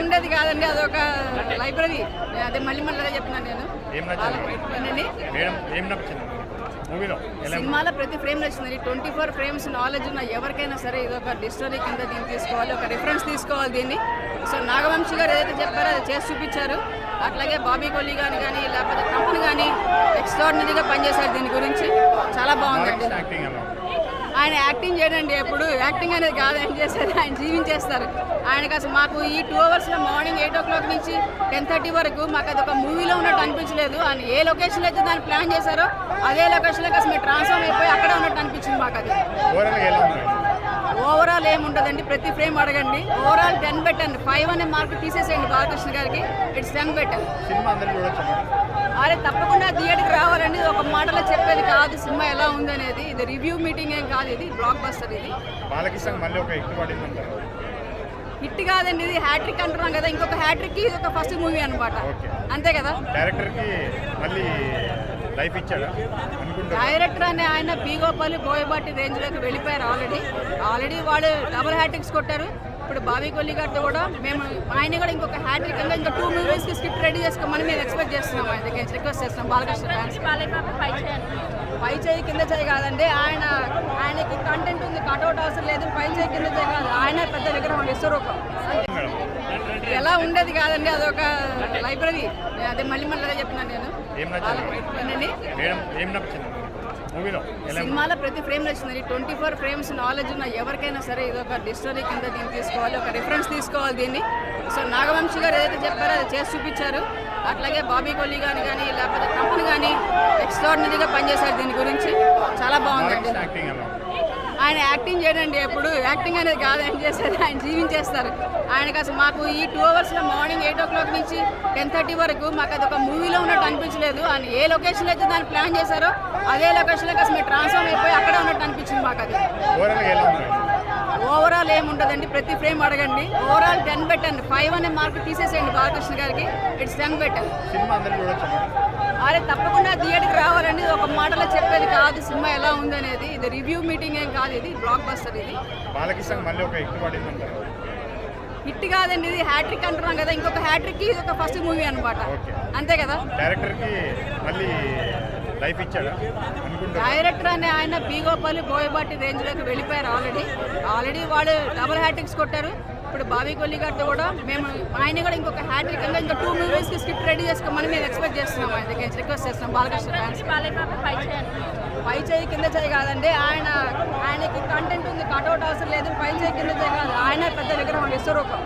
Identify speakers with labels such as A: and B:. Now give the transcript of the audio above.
A: ఉండేది కాదండి అదొక లైబ్రరీ. అదే మళ్ళీ మళ్ళీ చెప్తున్నాను నేను.
B: ఏం ఏం
A: సినిమాలో ప్రతి ఫ్రేమ్ నచ్చింది ట్వంటీ ఫోర్ ఫ్రేమ్స్ నాలెడ్జ్ ఉన్న ఎవరికైనా సరే ఇది ఒక డిస్టరీ కింద దీన్ని తీసుకోవాలి ఒక రిఫరెన్స్ తీసుకోవాలి దీన్ని. సో నాగవంశి గారు ఏదైతే చెప్పారో అది చేసి చూపించారు. అట్లాగే బాబీ కొల్లి కానీ కానీ లేకపోతే కంపెనీ కానీ ఎక్స్ట్రాడినరీగా పనిచేశారు దీని గురించి. చాలా బాగుందండి ఆయన యాక్టింగ్ చేయడండి ఎప్పుడు. యాక్టింగ్ అనేది కాదు ఆయన చేసేది ఆయన జీవించేస్తారు. ఆయనకి అసలు మాకు ఈ టూ అవర్స్లో మార్నింగ్ ఎయిట్ ఓ క్లాక్ నుంచి టెన్ థర్టీ వరకు మాకు అది ఒక మూవీలో ఉన్నట్టు అనిపించలేదు. ఆయన ఏ లొకేషన్లో అయితే దాన్ని ప్లాన్ చేశారో అదే లొకేషన్లోకి అసలు మీరు ట్రాన్స్ఫార్మ్ అయిపోయి అక్కడే ఉన్నట్టు అనిపించింది మాకు అది. ఓవరాల్ ఏముండదండి ప్రతి ఫ్రేమ్ అడగండి. ఓవరాల్ టెన్ పెట్టండి ఫైవ్ అనే మార్క్ తీసేసేయండి బాలకృష్ణ గారికి. ఇట్స్ టెన్ పెట్టండి అరే తప్పకుండా థియేటర్కి రావాలండి. ఒక మాటలో చెప్పేది కాదు. సినిమా ఎలా ఉందనేది. ఇది రివ్యూ మీటింగ్ ఏం కాదు ఇది. బ్లాక్ బస్టర్ ఇది.
B: బాలకృష్ణ మళ్ళీ ఒక ఎక్కువ
A: హిట్ కాదండి ఇది హ్యాట్రిక్ అంటున్నాం కదా ఇంకొక హ్యాట్రిక్ ఇది ఒక ఫస్ట్ మూవీ అనమాట. అంతే కదా?
B: డైరెక్టర్కి మళ్ళీ లైఫ్ ఇచ్చాడా?
A: డైరెక్టర్ అనే ఆయన పి గోపాల్ బోయబాటి రేంజ్లోకి వెళ్ళిపోయారు ఆల్రెడీ. ఆల్రెడీ వాళ్ళు డబుల్ హ్యాట్రిక్స్ కొట్టారు. ఇప్పుడు బాబీ కొల్లి గారితో కూడా మేము ఆయన కూడా ఇంకొక హ్యాట్రిక్ ఇంకా ఇంకా టూ మూవీస్కి స్క్రిప్ట్ రెడీ చేసుకోమని మేము ఎక్స్పెక్ట్ చేస్తున్నాం ఆయన దగ్గర? నుంచి రిక్వెస్ట్ చేస్తున్నాం? బాలకృష్ణ ఫ్యాన్స్ పై చేయి కింద చేయి కాదండి ఆయన ఆయనకి కంటెంట్ ఉంది కట్అవుట్ అవసరం లేదు చేయి కింద కాదు. ఆయన పెద్ద విగ్రహం విశ్వరూపం. ఎలా ఉండేది కాదండి అదొక లైబ్రరీ అదే మళ్ళీ మళ్ళీ చెప్తున్నాను నేను.
B: ఏం నచ్చింది
A: సినిమాలో ప్రతి ఫ్రేమ్ నచ్చింది ట్వంటీ ఫోర్ ఫ్రేమ్స్ నాలెడ్జ్ ఉన్న ఎవరికైనా సరే ఇది ఒక డిస్టరీ కింద దీన్ని తీసుకోవాలి ఒక రిఫరెన్స్ తీసుకోవాలి దీన్ని. సో నాగవంశి గారు ఏదైతే చెప్పారో అది చేసి చూపించారు. అట్లాగే బాబీ కొల్లి కానీ కానీ లేకపోతే కంపెనీ కానీ ఎక్స్ట్రాడినరీగా పనిచేశారు దీని గురించి. చాలా బాగుందండి ఆయన యాక్టింగ్ చేయడండి. ఎప్పుడు యాక్టింగ్ అనేది కాదు ఆయన చేసేది ఆయన జీవించేస్తారు. ఆయనకి అసలు మాకు ఈ టూ అవర్స్లో మార్నింగ్ ఎయిట్ ఓ క్లాక్ నుంచి టెన్ థర్టీ వరకు మాకు అది ఒక మూవీలో ఉన్నట్టు అనిపించలేదు. ఆయన ఏ లొకేషన్లో అయితే దాన్ని ప్లాన్ చేశారో అదే లొకేషన్లోకి అసలు మీరు ట్రాన్స్ఫార్మ్ అయిపోయి అక్కడే ఉన్నట్టు అనిపించింది మాకు అది.
B: ఉంది?
A: ఓవరాల్ ఏముండదండి ప్రతి ఫ్రేమ్ అడగండి. ఓవరాల్ టెన్ పెట్టండి ఫైవ్ అనే మార్క్ తీసేసేయండి బాలకృష్ణ గారికి. ఇట్స్ టెన్ పెట్టండి అరే తప్పకుండా థియేటర్కి రావాలండి. ఒక మాటలో చెప్పేది కాదు సినిమా ఎలా ఉందనేది. ఇది రివ్యూ మీటింగ్ ఏం కాదు ఇది బ్లాక్ బస్టర్ ఇది.
B: బాలకృష్ణ మళ్ళీ ఒక ఎక్కువ
A: హిట్ కాదండి ఇది హ్యాట్రిక్ అంటున్నాం కదా ఇంకొక హ్యాట్రిక్ ఇది ఒక ఫస్ట్ మూవీ అనమాట. అంతే కదా?
B: డైరెక్టర్కి మళ్ళీ లైఫ్ ఇచ్చాడా?
A: డైరెక్టర్ అనే ఆయన పి గోపాల్ బోయబాటి రేంజ్లోకి వెళ్ళిపోయారు ఆల్రెడీ ఆల్రెడీ వాళ్ళు డబుల్ హ్యాట్రిక్స్ కొట్టారు. ఇప్పుడు బాబీ కొల్లి గారితో కూడా మేము ఆయన కూడా ఇంకొక హ్యాట్రిక్ ఇంకా ఇంకా టూ మూవీస్కి స్క్రిప్ట్ రెడీ చేసుకోమని మేము ఎక్స్పెక్ట్ చేస్తున్నాం ఆయన దగ్గర రిక్వెస్ట్ చేస్తున్నాం బాలకృష్ణ ఫ్యాన్స్ పై చేయి కింద చేయి కాదండి ఆయన ఆయనకి కంటెంట్ ఉంది కట్అవుట్ అవసరం లేదు పైన చేయి కింద కాదు ఆయన పెద్ద విగ్రహం విశ్వరూపం.